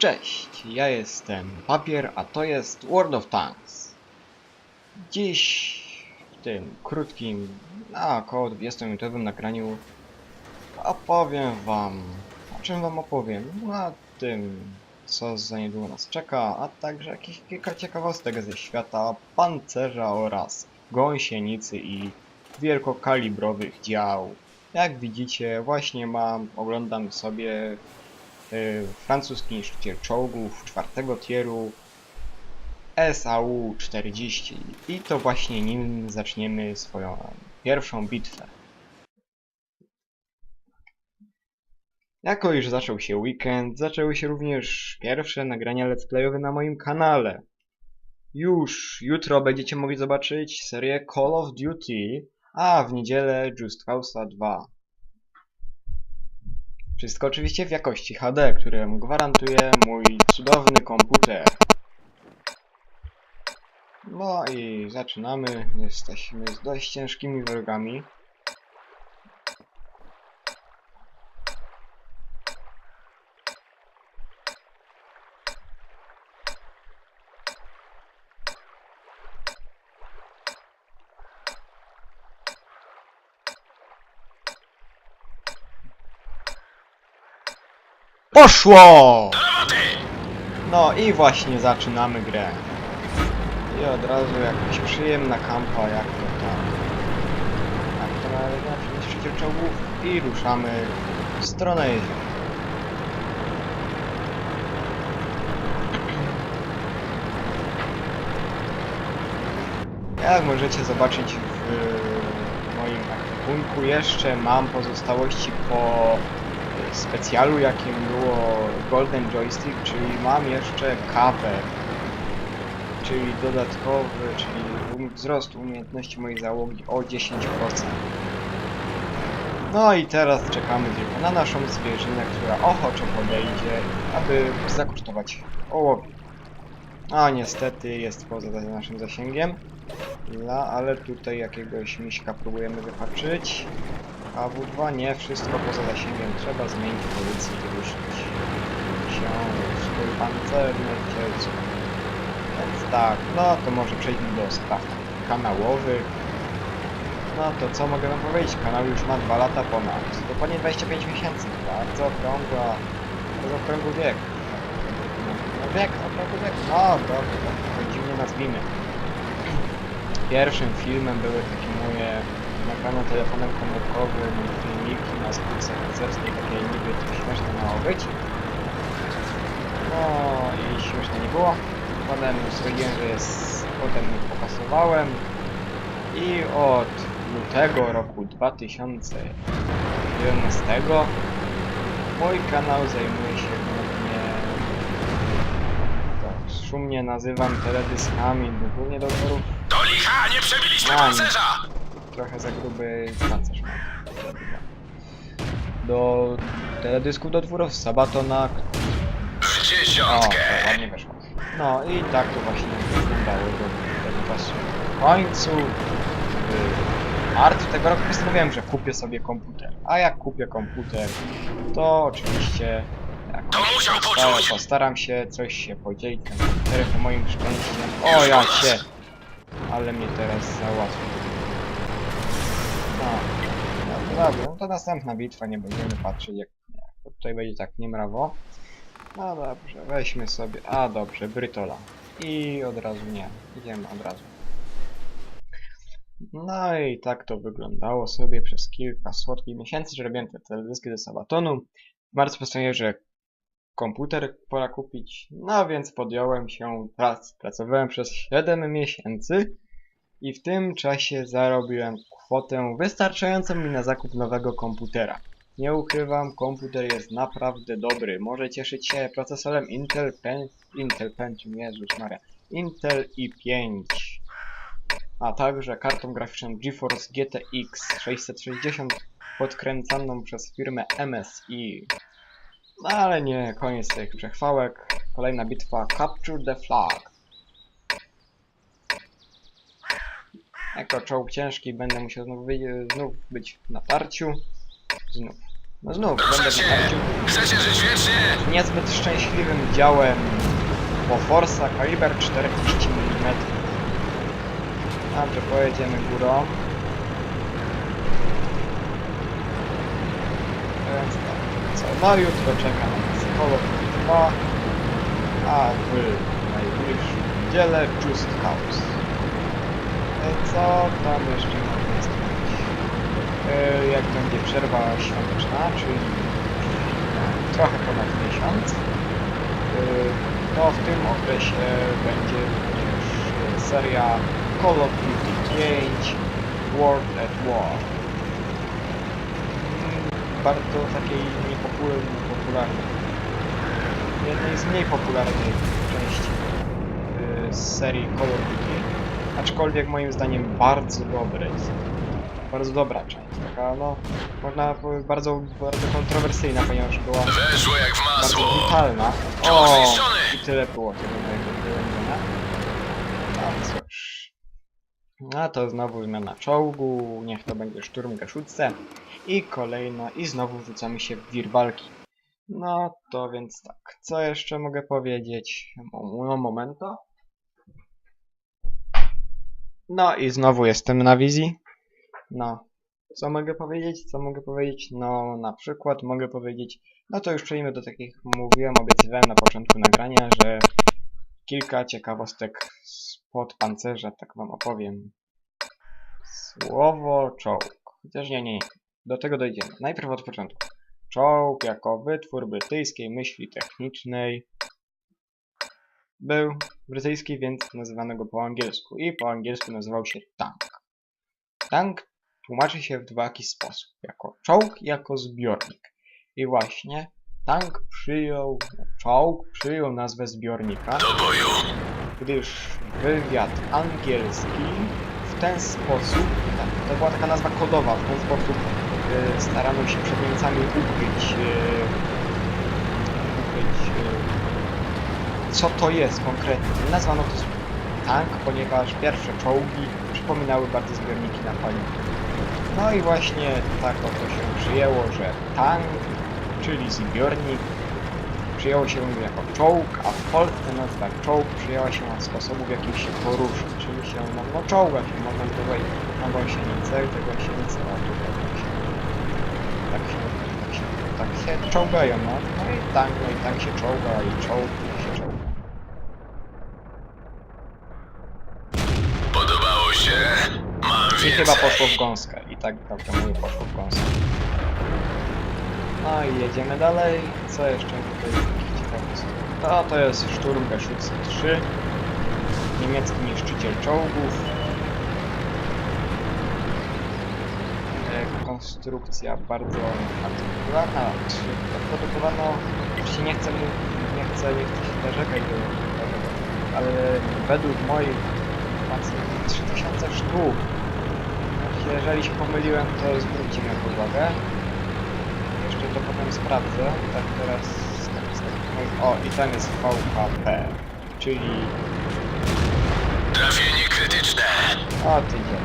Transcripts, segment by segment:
Cześć, ja jestem Papier, a to jest World of Tanks. Dziś w tym krótkim, na około 20-minutowym nagraniu opowiem wam, o czym wam opowiem, na tym co za niedługo nas czeka, a także jakieś kilka ciekawostek ze świata pancerza oraz gąsienicy i wielkokalibrowych dział. Jak widzicie, właśnie mam, oglądam sobie francuski niszczyciel czołgów czwartego tieru SAU-40 i to właśnie nim zaczniemy swoją pierwszą bitwę. Jako iż zaczął się weekend, zaczęły się również pierwsze nagrania let's playowe na moim kanale. Już jutro będziecie mogli zobaczyć serię Call of Duty, a w niedzielę Just Causa 2. Wszystko oczywiście w jakości HD, którą gwarantuje mój cudowny komputer. No i zaczynamy. Jesteśmy z dość ciężkimi wrogami. Poszło! No i właśnie zaczynamy grę. I od razu jakaś przyjemna kampa, jak to tam. Jak to na niszczyciel czołgów. I ruszamy w stronę jeziora. Jak możecie zobaczyć w moim ekwipunku jeszcze mam pozostałości po specjalu jakim było Golden Joystick, czyli mam jeszcze kawę, czyli dodatkowy, czyli um- wzrost umiejętności mojej załogi o 10%. No i teraz czekamy tylko na naszą zwierzynę, która ochoczo podejdzie, aby zakosztować ołowiu. A niestety jest poza naszym zasięgiem, La, ale tutaj jakiegoś miśka próbujemy wypaczyć. AW2 nie, wszystko poza zasięgiem. Trzeba zmienić pozycję i ruszyć się w swój pancerny cielcu. Więc tak, no to może przejdźmy do spraw kanałowych. No to co mogę wam powiedzieć? Kanał już ma 2 lata ponad. Dokładnie 25 miesięcy. Bardzo okrągła, bardzo okrągły wiek. No wiek, okrągły wiek. No dobrze, tak to dziwnie nazwijmy. Pierwszym filmem były takie moje nagrane telefonem komórkowym filmiki na spółce harcerskiej, takie niby to śmieszne miało być. No i śmieszne nie było. Potem stwierdziłem, że jest... potem popasowałem i od lutego roku 2011 mój kanał zajmuje się głównie to szumnie nazywam teledyskami, głównie do utworów Do licha nie przebiliśmy pancerza! Trochę za gruby pancerz. Do teledysku do dwórów Sabatona. W O, dziesiątkę! ładnie weszło. No i tak to właśnie wyglądało do tego czasu. W końcu w marcu tego roku postanowiłem, że kupię sobie komputer. A jak kupię komputer, to oczywiście jak To musiał poczuć. postaram się coś się podzielić komputerem moim szczęściem. O ja cię! Ale mnie teraz załatwił. No, dobrze, no to następna bitwa, nie będziemy patrzeć jak tutaj będzie tak niemrawo. No dobrze, weźmy sobie, a dobrze, Brytola. I od razu nie, idziemy od razu. No i tak to wyglądało sobie przez kilka słodkich miesięcy, że robiłem te teledyski do Sabatonu. W marcu postanowiłem, że komputer pora kupić, no więc podjąłem się prac. Pracowałem przez 7 miesięcy i w tym czasie zarobiłem kwotę wystarczającą mi na zakup nowego komputera. Nie ukrywam, komputer jest naprawdę dobry. Może cieszyć się procesorem Intel Pen... Intel Pentium, Jezus Maria. Intel i5. A także kartą graficzną GeForce GTX 660 podkręcaną przez firmę MSI. No ale nie, koniec tych przechwałek. Kolejna bitwa Capture the Flag. Jako czołg ciężki będę musiał znów, znów być w natarciu. Znów. No znów, będę Ruszacie! wychodził Chcecie żyć wiecznie? niezbyt szczęśliwym działem po Forsa kaliber 40 mm. Dobrze, pojedziemy górą. Więc tak, co? No jutro czeka na nas Duty 2, a w najbliższą niedzielę Just House. E, Co tam jeszcze można zrobić? E, Jak będzie przerwa świąteczna, czyli e, trochę ponad miesiąc, e, to w tym okresie będzie również e, seria Call of Duty 5 World at War. Mm, Bardzo takiej niepopularnej, jednej z mniej popularnych części y, z serii Call of Duty, aczkolwiek moim zdaniem bardzo dobrej. Bardzo dobra część, taka no, można powiedzieć bardzo, bardzo kontrowersyjna, ponieważ była Weszło jak w bardzo masło. brutalna. Czołg O, zniszczony! i tyle było tego mojego wyłonienia. No cóż. No to znowu zmiana czołgu, niech to będzie szturm Gaszutce. I kolejna, i znowu rzucamy się w wir walki. No to więc tak, co jeszcze mogę powiedzieć? Mo- No momento. No i znowu jestem na wizji. No, co mogę powiedzieć? Co mogę powiedzieć? No, na przykład mogę powiedzieć, no to już przejdźmy do takich, mówiłem, obiecywałem na początku nagrania, że kilka ciekawostek spod pancerza, tak wam opowiem. Słowo czołg. Chociaż nie, nie, nie. Do tego dojdziemy. Najpierw od początku. Czołg jako wytwór brytyjskiej myśli technicznej był brytyjski, więc nazywano go po angielsku. I po angielsku nazywał się tank. Tank tłumaczy się w dwaki sposób. Jako czołg i jako zbiornik. I właśnie tank przyjął, czołg przyjął nazwę zbiornika, Do boju. gdyż wywiad angielski w ten sposób, tak, to była taka nazwa kodowa, w ten sposób e, starano się przed Niemcami ukryć, e, ukryć co to jest konkretnie. Nazwano to tank, ponieważ pierwsze czołgi przypominały bardzo zbiorniki na paliwo. No i właśnie tak oto się przyjęło, że tank, czyli zbiornik, przyjęło się jako czołg, a w Polsce nazwa czołg przyjęła się od sposobu, w jaki się porusza, czyli się no, no czołga się, można tutaj na gąsienicę, te gąsienice, o tutaj tak się, tak się, tak się, tak się czołgają, no, no i tank, no i tank się czołga, i czołg się czołga. Podobało się? Mam I więcej. chyba poszło w gąskę. I tak dobrze mówię, poszło w gąskę. No i jedziemy dalej. Co jeszcze tutaj jest takich ciekawostek? To, to jest Sturm Geschütze 3. Niemiecki niszczyciel czołgów. E, Konstrukcja bardzo artykularna. Produkowano, oczywiście nie chcę, nie chcę, nie chcę się narzekać do ale według moich informacji 3000 sztuk jeżeli się pomyliłem, to zwróćcie to uwagę. Jeszcze to potem sprawdzę. Tak teraz... O, i tam jest VHP, czyli... Trafienie krytyczne. O, ty idzie.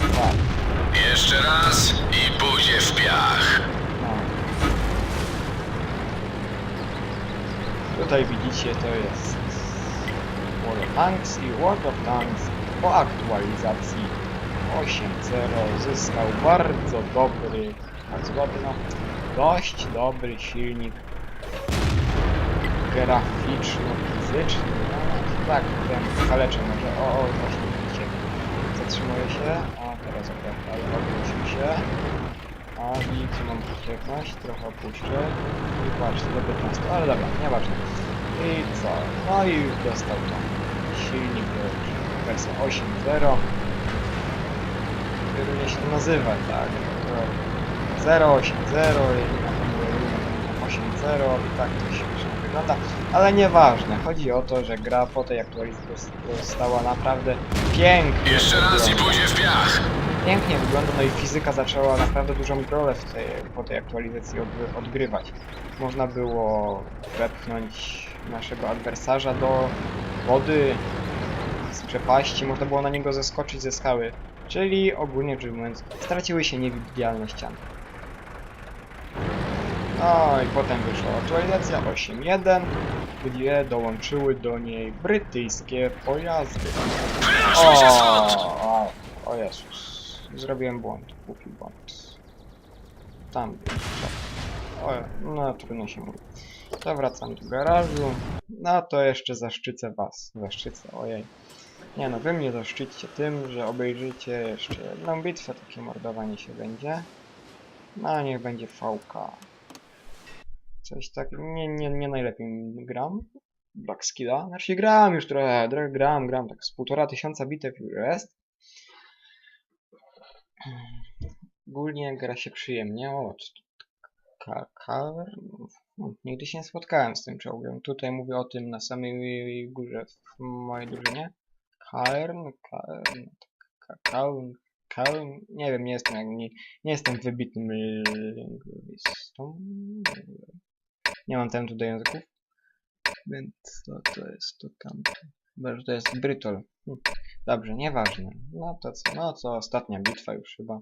Tak, Jeszcze raz i pójdzie w piach. no. Tutaj widzicie, to jest World of Tanks i World of Tanks po aktualizacji 8.0 zyskał bardzo dobry, bardzo dobry, no, dość dobry silnik graficzno-fizyczny, no, tak, ten kaleczę może, o, o, właśnie widzicie, zatrzymuje się, a teraz akurat, ale obrócił się, a co mam pewność, trochę opuszczę. I patrzcie, do 15, ale dobra, nieważne. I co? No i dostał to. Silnik e, wersja 8.0 Różnie się to nazywa, tak? To 080 i na pewno 80 i tak to śmiesznie wygląda, ale nieważne, chodzi o to, że gra po tej aktualizacji została naprawdę pięknie Jeszcze raz i pójdzie w piach. Pięknie wygląda, no i fizyka zaczęła naprawdę dużą rolę w tej, po tej aktualizacji od, odgrywać. Można było wepchnąć naszego adwersarza do wody, z przepaści, można było na niego zeskoczyć ze skały. Czyli ogólnie rzecz ujmując, straciły się niewidzialne ściany. No i potem wyszła aktualizacja 8.1, gdzie dołączyły do niej brytyjskie pojazdy. Stąd! O, o Jezus. Zrobiłem błąd. Głupi błąd. Tam. O, no trudno się mówi. To wracam do garażu. No to jeszcze zaszczycę was. Zaszczycę, ojej. Nie no, wy mnie zaszczyćcie tym, że obejrzycie jeszcze jedną bitwę, takie mordowanie się będzie. No niech będzie VK. Coś tak, nie, nie, nie najlepiej gram. Black Skilla. Znaczy gram już trochę, trochę gram, gram, tak z półtora tysiąca bitew już jest. Ogólnie gra się przyjemnie. O, ka Kawer? No, nigdy się nie spotkałem z tym czołgiem. Tutaj mówię o tym na samej górze w mojej drużynie. Kaern? Kaern? Kaun? Kaun? Nie wiem, nie jestem, jak nie, nie jestem wybitnym lingwistą. Nie mam talentu do języków. Więc to, to jest to tamto. Chyba, że to jest Brytol. Hm. Dobrze, nieważne. No to co? No co, ostatnia bitwa już chyba.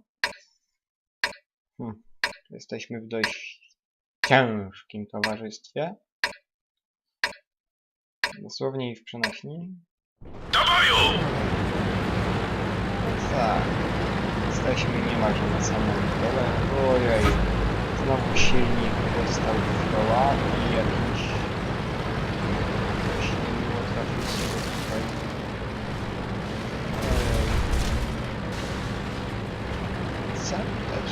Hm. Jesteśmy w dość ciężkim towarzystwie. Dosłownie i w przenośni. Do boju! Tak. Jesteśmy niemalże na samym dole. Ojej. Znowu silnik dostał w koła i jakiś... Jakiś miło trafił tutaj. Ojej. Co?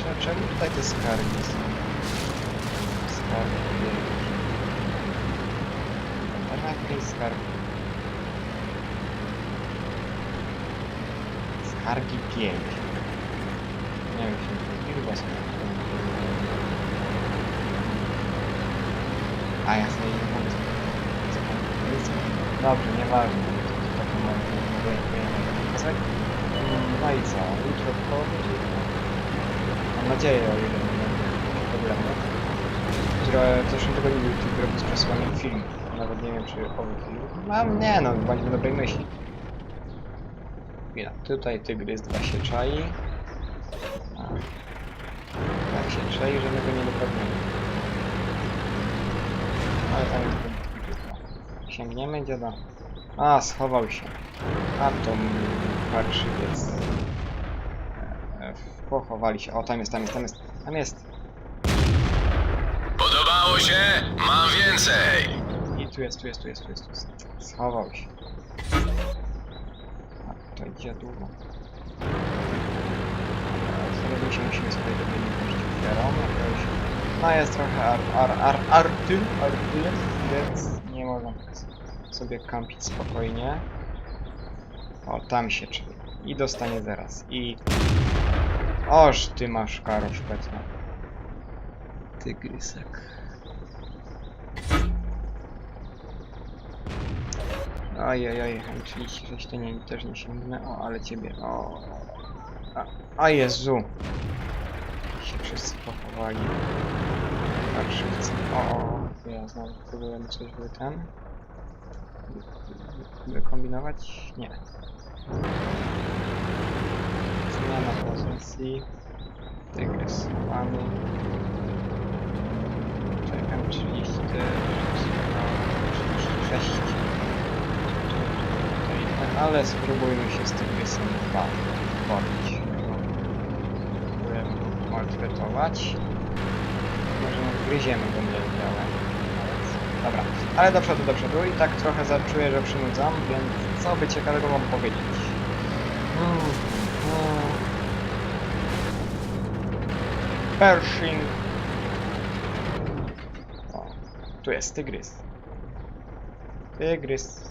Cze- czemu tutaj te skargi są? Skargi. Jakieś skargi. Skargi 5. Nie wiem, czy to chyba skargi. A ja sobie nie mogę. Dobrze, nieważne. Nie No i co? Jutro w koło będzie? Mam nadzieję, o ile nie będzie problemu. Że w zeszłym tygodniu YouTube robił z przesłaniem film. Nawet nie wiem, czy owy film. Mam, nie no, bądźmy dobrej myśli. Chwila, tutaj tygrys 2 się czai. A. Tak się czai, że my go nie dopadniemy. Ale tam jest 2. Sięgniemy dziada. A, schował się. A to parszywiec. E, e, Pochowali się. O, tam jest, tam jest, tam jest. Tam jest. Podobało się? Mam więcej! I tu jest, tu jest, tu jest, tu jest, tu jest. Schował się. A to idzie długo. Teraz my się musimy sobie dowiedzieć ofiarą jakoś. No jest trochę ar, ar, ar, arty, arty, więc nie można tak sobie kampić spokojnie. O, tam się czai. I dostanie zaraz. I... Oż ty masz karo szpetna. Tygrysek. Ojej, oczywiście coś to nie, też nie sięgnę. O, ale ciebie. O. A, a Jezu. Się wszyscy pochowali. Parszywcy. O, o, ja znowu próbujemy coś wy ten. Wykombinować? Nie. Zmiana pozycji. Tygrys mamy. Czekam 30, 36. Ale spróbujmy się z tygrysem dwa bawić. Go maltretować. Może gryziemy go niewiele. Dobra, ale do przodu, do przodu i tak trochę zaczuję, że przynudzam, więc co by ciekawego mam powiedzieć? Hmm, hmm. Pershing. O, tu jest tygrys. Tygrys.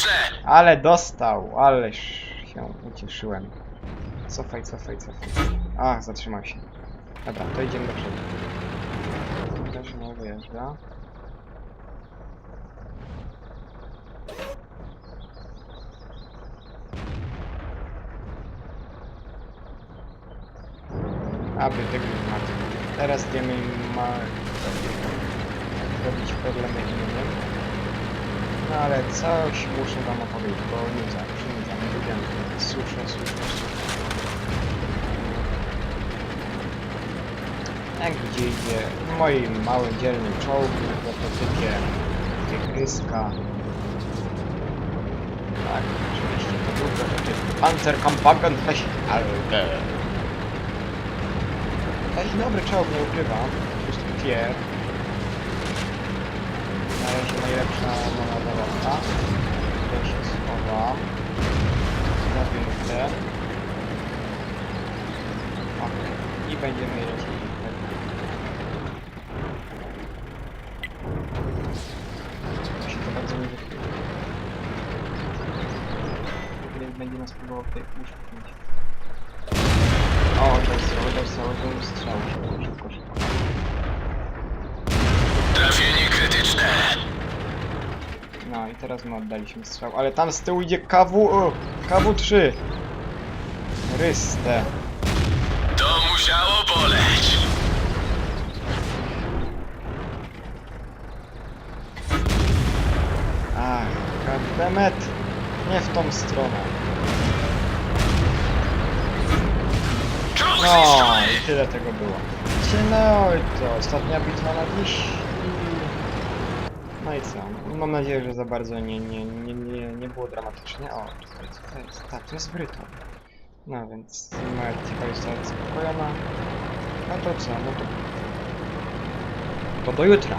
Krytyczne! Ale dostał, ależ się ucieszyłem. Cofaj, cofaj, cofaj. Ach, zatrzymał się. Dobra, to idziemy do przodu. Też nie wyjeżdża. Aby tego nie ma. Teraz im ma... robić problemy innym. No ale coś muszę wam opowiedzieć, bo nudzam, przynudzam, lubię suszę, suszę, suszę. Jak gdzie idzie moim małym dzielnym czołgu, prototypie tygryska. Tak, oczywiście to był prototyp Panzerkampagnen Fechtalge. Taki dobry czołg, nie ukrywam. Szósty tier. Na najlepsza moja. Ja się schowam. Zapięte. Okej. I będziemy lecieli. To to będzie nas próbował tutaj uszpnić. O, oddał strzał, oddał strzał, oddał strzał. Szybko, szybko, szybko. Trafienie krytyczne. No i teraz my oddaliśmy strzał, ale tam z tyłu idzie KW... O, KW3! Ryste. To musiało boleć. Ach, goddammit! Nie w tą stronę. No i tyle tego było. No i to ostatnia bitwa na dziś. No i co? Mam nadzieję, że za bardzo nie, nie, nie, nie, nie było dramatycznie. O, czekaj, co to jest? Tak, to jest Bryton. No więc moja ciekawa została zaspokojona. No to co? No to... To do jutra.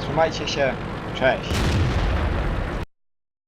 Trzymajcie się. Cześć.